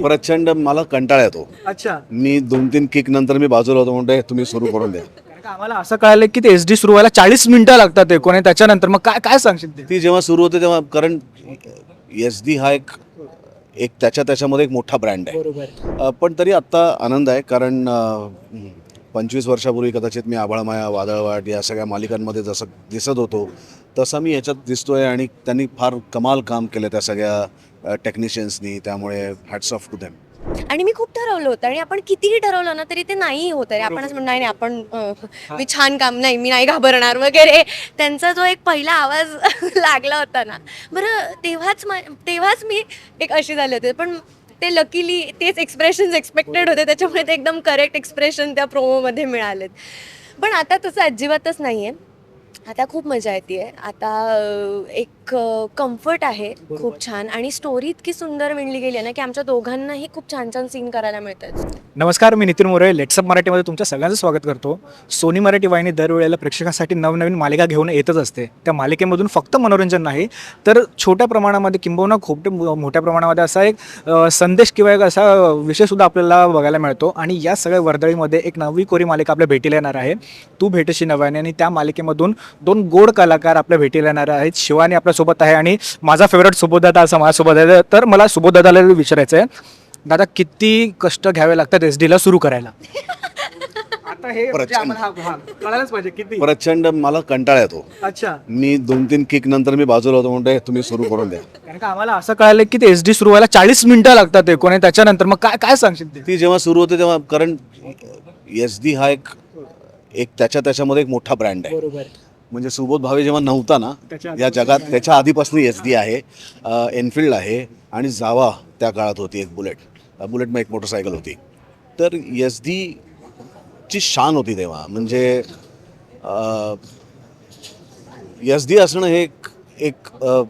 प्रचंड मला कंटाळा येतो. अच्छा. मी दोन तीन किक नंतर मी बाजूला होतो म्हणते तुम्ही सुरू करून द्या. आम्हाला असं कळालं की ते एस डी सुरू व्हायला चाळीस मिनिटं लागतात एकूण आणि त्याच्यानंतर मग काय काय सांगशील ते? ती जेव्हा सुरू होते तेव्हा कारण एस डी हा एक एक त्याच्या त्याच्यामध्ये एक मोठा ब्रँड आहे. अ, पण तरी आत्ता आनंद आहे कारण पंचवीस वर्षापूर्वी कदाचित मी आभाळमाया वादळवाट या सगळ्या मालिकांमध्ये जसं दिसत होतो तसं मी याच्यात दिसतोय आणि त्यांनी फार कमाल काम केलं त्या सगळ्या टेक्निशियन्सनी त्यामुळे हॅट्स ऑफ टू देम आणि मी खूप ठरवलं होतं आणि आपण कितीही ठरवलं ना तरी ते नाही होत आहे. आपण असं म्हणणार नाही नाही, आपण मी छान काम नाही मी नाही घाबरणार वगैरे. त्यांचा जो एक पहिला आवाज लागला होता ना. बरं तेव्हाच मा- तेव्हाच मी एक अशी झाले होते. पण ते लकीली तेच एक्सप्रेशन्स एक्सपेक्टेड होते. त्याच्यामुळे ते एकदम करेक्ट एक्सप्रेशन त्या प्रोमोमध्ये मिळालेत. पण आता तसं अजिबातच नाही आहे आता खूप मजा येते. आता एक कम्फर्ट आहे. खूप छान. आणि स्टोरी इतकी सुंदर विणली गेली आहे ना की आमच्या दोघांनाही खूप छान छान सीन करायला मिळतात. नमस्कार मी नितीन मोरे. लेट्सअप मराठीमध्ये तुमच्या सगळ्यांचं स्वागत करतो. सोनी मराठी वाहिनी दरवेळेला प्रेक्षकांसाठी नवनवीन मालिका घेऊन येतच असते. त्या मालिकेमधून फक्त मनोरंजन नाही तर छोट्या प्रमाणामध्ये किंबहुना खूप मोठ्या प्रमाणामध्ये असा एक संदेश किंवा एक असा विषयसुद्धा आपल्याला बघायला मिळतो. आणि या सगळ्या वर्दळीमध्ये एक नवी कोरी मालिका आपल्या भेटीला येणार आहे. तू भेटशी नव्याने आणि त्या मालिकेमधून दोन गोड कलाकार आपल्या भेटीला येणार आहेत. शिवानी आपल्यासोबत आहे आणि माझा फेवरेट सुबोधदादा असा माझ्यासोबत आहे. तर मला सुबोधदादाला विचारायचं आहे दादा किती कष्ट घ्यावे लागतात एस ला सुरू करायला? आता हे म्हणजे प्रचंड. आम्हाला हा- हा, कळायलाच पाहिजे किती? प्रचंड मला कंटाळा येतो. अच्छा. मी दोन तीन किक नंतर मी बाजूला होतो म्हणते तुम्ही सुरू करून द्या. कारण का आम्हाला असं कळालं की ते एस डी सुरू व्हायला चाळीस मिनिटं लागतात एकूण आणि त्याच्यानंतर मग काय काय सांगशील ते? ती जेव्हा सुरू होते तेव्हा कारण एस डी हा एक एक त्याच्या त्याच्यामध्ये एक मोठा ब्रँड आहे. बरोबर. म्हणजे सुबोध भावे जेव्हा नव्हता ना त्याच्या या जगात त्याच्या आधीपासून एस डी आहे एनफिल्ड आहे आणि जावा त्या काळात होती एक बुलेट बुलेट मग एक मोटरसायकल होती. तर एस ची शान होती तेव्हा. म्हणजे एस डी असणं हे एक एक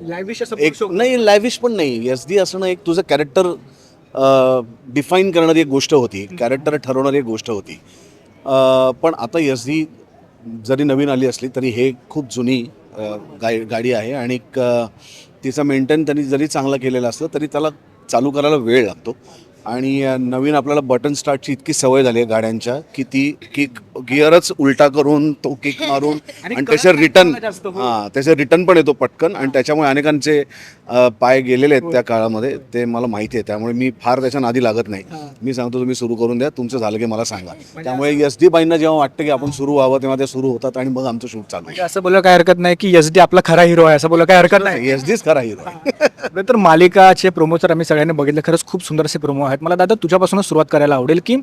लाईव्ह एक नाही लॅविश पण नाही. एस डी असणं एक तुझं कॅरेक्टर डिफाईन करणारी एक गोष्ट होती. कॅरेक्टर ठरवणारी एक गोष्ट होती. पण आता एस डी जरी नवीन आली असली तरी हे खूप जुनी गाय गाडी आहे. आणि तिचं मेंटेन त्यांनी जरी चांगलं केलेलं असलं तरी त्याला चालू करायला वेळ लागतो. आणि नवीन आपल्याला बटन स्टार्टची इतकी सवय झाली आहे गाड्यांच्या की ती किक गिअरच उलटा करून तो किक मारून आणि आणि त्याचे कळत नाही रिटर्न हो. हां त्याचे रिटर्न पण येतो पटकन आणि त्याच्यामुळे अनेकांचे पाय गेलेले आहेत त्या काळामध्ये ते मला माहिती आहे. त्यामुळे मी फार त्याच्या नादी लागत नाही. मी सांगतो तुम्ही सुरू करून द्या तुमचं झालं की मला सांगा. त्यामुळे एस डी बाईंना जेव्हा वाटतं की आपण सुरू व्हावं तेव्हा ते सुरू होतात आणि मग आमचं शूट चालू म्हणजे असं बोललं काय हरकत नाही की एस डी आपला खरा हिरो आहे असं बोललं काय हरकत नाही एस डीच खरा हिरो आहे. तर मालिकाचे प्रोमो तर आम्ही सगळ्यांनी बघितले. खरंच खूप सुंदर असे प्रोमो आहेत. मला दादा तुझ्यापासूनच सुरुवात करायला आवडेल की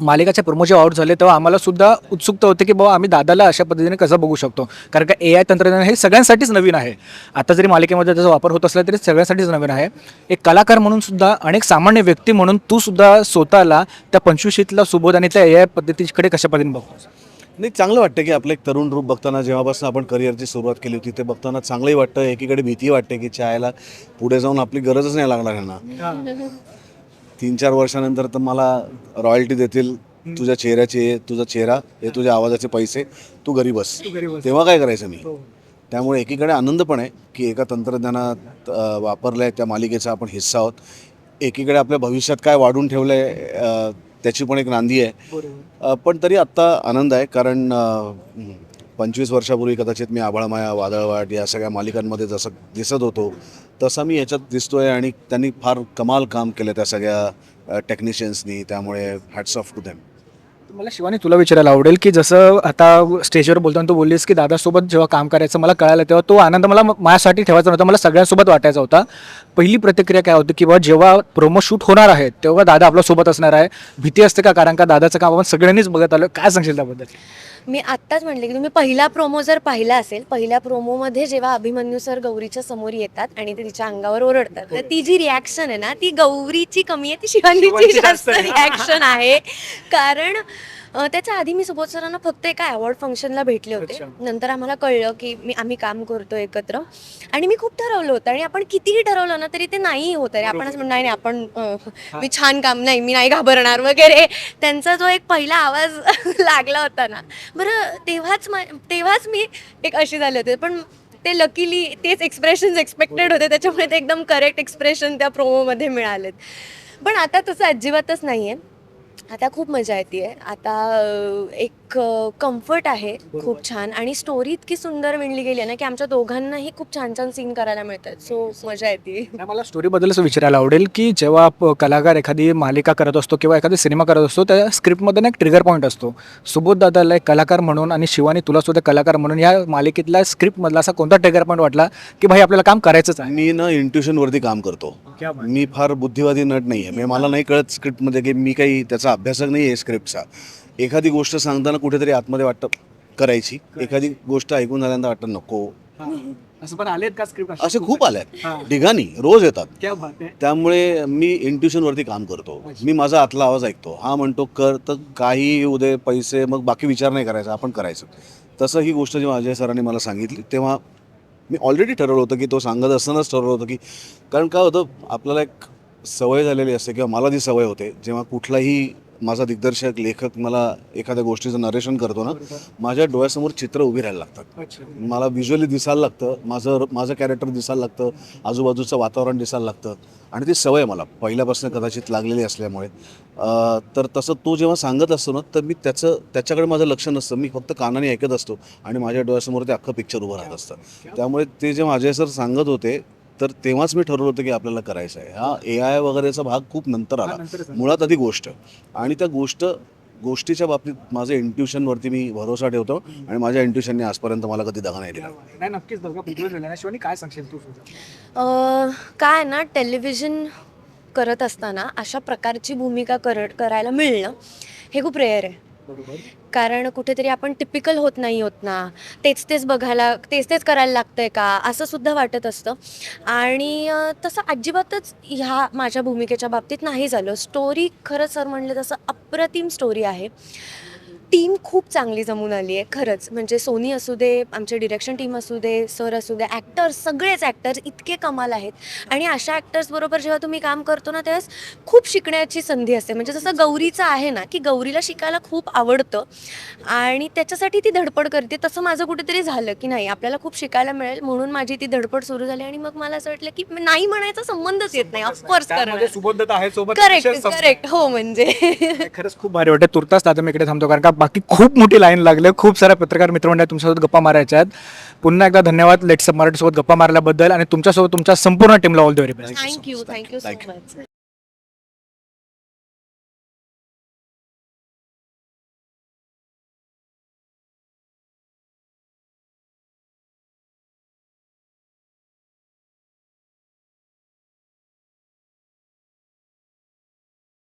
मालिकाचे प्रोमो जेव्हा आउट झाले तेव्हा आम्हाला सुद्धा उत्सुकता होते की बाबा आम्ही दादाला अशा पद्धतीने कसं बघू शकतो? कारण का ए आय तंत्रज्ञान हे सगळ्यांसाठीच नवीन आहे. आता जरी मालिकेमध्ये त्याचा वापर होत असला तरी सगळ्यांसाठीच नवीन आहे. एक कलाकार म्हणून सुद्धा आणि एक सामान्य व्यक्ती म्हणून तू सुद्धा स्वतःला त्या पंचवीशीतला सुबोध आणि त्या ए आय पद्धतीकडे कशा पद्धतीने बघतोस? नाही चांगलं वाटतं की आपलं एक तरुण रूप बघताना जेव्हापासून आपण करिअरची सुरुवात केली होती ते बघताना चांगलंही वाटतं एकीकडे भीती वाटते की चायला पुढे जाऊन आपली गरजच नाही लागणार यांना तीन चार वर्षानंतर तर मला रॉयल्टी देतील. तुझ्या चेहऱ्याचे तुझा चेहरा हे तुझ्या आवाजाचे पैसे तू घरी बस. तेव्हा काय करायचं मी? हो. त्यामुळे एकीकडे आनंद पण आहे की एका तंत्रज्ञानात वापरलंय त्या मालिकेचा आपण हिस्सा आहोत. एकीकडे आपल्या भविष्यात काय वाढून ठेवलंय अ, त्याची पण एक नांदी आहे. पण तरी आत्ता आनंद आहे कारण पंचवीस वर्षापूर्वी कदाचित मी आभाळमाया वादळवाट या सगळ्या मालिकांमध्ये जसं दिसत होतो तसं मी याच्यात दिसतोय आणि त्यांनी फार कमाल काम केलं त्या सगळ्या टेक्निशियन्सनी त्यामुळे हॅट्स ऑफ टू देम मला शिवानी तुला विचारायला आवडेल की जसं आता स्टेजवर बोलताना तू बोललीस की दादासोबत जेव्हा काम करायचं मला कळालं तेव्हा तो आनंद मला माझ्यासाठी ठेवायचा नव्हता मला सगळ्यांसोबत वाटायचा होता. पहिली प्रतिक्रिया काय होती की बाबा जेव्हा प्रोमो शूट होणार आहे तेव्हा दादा आपल्यासोबत असणार आहे. भीती असते का? कारण का दादाचं काम आपण सगळ्यांनीच बघत आलो. काय सांगशील त्याबद्दल? मी आत्ताच म्हटले की तुम्ही पहिला प्रोमो जर पाहिला असेल पहिल्या प्रोमोमध्ये जेव्हा अभिमन्यू सर गौरीच्या समोर येतात आणि ते तिच्या अंगावर ओरडतात तर ती जी रिॲक्शन आहे ना ती गौरीची कमी आहे ती शिवानीची शिवानीची जास्त. रिॲक्शन आहे कारण अं, त्याच्या आधी मी सुबोध सरांना फक्त एका अवॉर्ड फंक्शनला भेटले होते. अच्छा. नंतर आम्हाला कळलं की मी आम्ही काम करतो एकत्र. आणि मी खूप ठरवलं होतं आणि आपण कितीही ठरवलं ना तरी ते नाही होत आहे. आपण असं म्हणणार नाही नाही, आपण अं, मी छान काम नाही मी नाही घाबरणार वगैरे. त्यांचा जो एक पहिला आवाज लागला होता ना. बरं तेव्हाच मा- तेव्हाच मी एक अशी झाले होते. पण ते लकीली तेच एक्सप्रेशन्स एक्सपेक्टेड होते. त्याच्यामुळे ते एकदम करेक्ट एक्सप्रेशन त्या प्रोमोमध्ये मिळालेत. पण आता तसं अजिबातच नाही आहे आता खूप मजा येते आता एक कम्फर्ट आहे. खूप छान. आणि स्टोरी इतकी सुंदर विणली गेली आहे ना की आमच्या दोघांनाही खूप छान छान सीन करायला मिळतात. सो मजा येते. मला स्टोरीबद्दल असं विचारायला आवडेल की जेव्हा कलाकार एखादी मालिका करत असतो किंवा एखादी सिनेमा करत असतो त्या स्क्रिप्टमध्ये ना एक ट्रिगर पॉईंट असतो. सुबोध दादाला एक कलाकार म्हणून आणि शिवानी तुला सुद्धा कलाकार म्हणून या मालिकेतल्या स्क्रिप्टमधला असा कोणता ट्रिगर पॉईंट वाटला की भाई आपल्याला काम करायचंच आहे? मी ना इंट्युशन वरती काम करतो. मी फार बुद्धिवादी नट नाही आहे म्हणजे मला नाही कळत स्क्रिप्टमध्ये की मी काही त्याचा अभ्यासक नाही आहे स्क्रिप्टचा एखादी गोष्ट सांगताना कुठेतरी आतमध्ये वाटतं करायची. एखादी गोष्ट ऐकून झाल्यानंतर वाटतं नको. असं पण आलेत का स्क्रिप्ट असे खूप आल्यात हां. ढिगाणी रोज येतात. त्यामुळे मी इंट्युशन वरती काम करतो. मी माझा आतला आवाज ऐकतो. हा म्हणतो कर तर काही उदय पैसे मग बाकी विचार नाही करायचा आपण करायचं. तसं ही गोष्ट जेव्हा अजय सरांनी मला सांगितली तेव्हा मी ऑलरेडी ठरवलं होतं की तो सांगत असतानाच ठरवलं होतं की कारण काय होतं आपल्याला एक सवय झालेली असते किंवा मला ती सवय होते जेव्हा कुठलाही माझा दिग्दर्शक लेखक मला एखाद्या गोष्टीचं नरेशन करतो ना माझ्या डोळ्यासमोर चित्र उभी राहायला लागतात. मला व्हिज्युअली दिसायला लागतं माझं माझं कॅरेक्टर दिसायला लागतं आजूबाजूचं वातावरण दिसायला लागतं. आणि ती सवय मला पहिल्यापासून कदाचित लागलेली असल्यामुळे. तर तसं तो जेव्हा सांगत असतो ना तर मी त्याचं त्याच्याकडे माझं लक्ष नसतं. मी फक्त कानाने ऐकत असतो आणि माझ्या डोळ्यासमोर ते अख्खं पिक्चर उभं राहत असतं. त्यामुळे ते जेव्हा अजय सर सांगत होते तर तेव्हाच मी ठरवलं होतं की आपल्याला करायचं आहे. हा ए आय वगैरेचा भाग खूप नंतर आला. मुळात आधी गोष्ट. आणि त्या गोष्ट गोष्टीच्या बाबतीत माझं इंट्युशनवरती मी भरोसा ठेवतो आणि माझ्या इंट्युशनने आजपर्यंत मला कधी दगा नाही दिला. नाही नक्कीच काय सांगशील तू अं, काय आहे ना टेलिव्हिजन करत असताना अशा प्रकारची भूमिका कर करायला मिळणं हे खूप रेअर आहे. कारण कुठेतरी आपण टिपिकल होत नाही होत ना. तेच तेच बघायला तेच तेच करायला लागतंय का? असं सुद्धा वाटत असतं. आणि तसं अजिबातच ह्या माझ्या भूमिकेच्या बाबतीत नाही झालं. स्टोरी खरं सर म्हणलं तसं अप्रतिम स्टोरी आहे. टीम खूप चांगली जमून आली आहे खरंच. म्हणजे सोनी असू दे आमचे डिरेक्शन टीम असू दे सर असू दे ॲक्टर्स सगळेच ॲक्टर्स इतके कमाल आहेत. आणि अशा ॲक्टर्सबरोबर जेव्हा तुम्ही काम करतो ना त्यावेळेस खूप शिकण्याची संधी असते. म्हणजे जसं गौरीचं आहे ना की गौरीला शिकायला खूप आवडतं आणि त्याच्यासाठी ती धडपड करते. तसं माझं कुठेतरी झालं की नाही आपल्याला खूप शिकायला मिळेल म्हणून माझी ती धडपड सुरू झाली आणि मग मला असं वाटलं की नाही म्हणायचा संबंधच येत नाही. Of course correct. करेक्ट हो म्हणजे. खरंच खूप भारी वाटतं तुर्तास दादा मी इकडे थांबतो कारण का बाकी खूप मोठी लाईन लागले खूप साऱ्या पत्रकार मित्रमंडळ तुमच्यासोबत गप्पा मारायच्या आहेत. पुन्हा एकदा धन्यवाद लेट्स मराठीसोबत गप्पा मारल्याबद्दल आणि तुमच्यासोबत तुमच्या संपूर्ण टीमला all the very best thank you thank you so. Much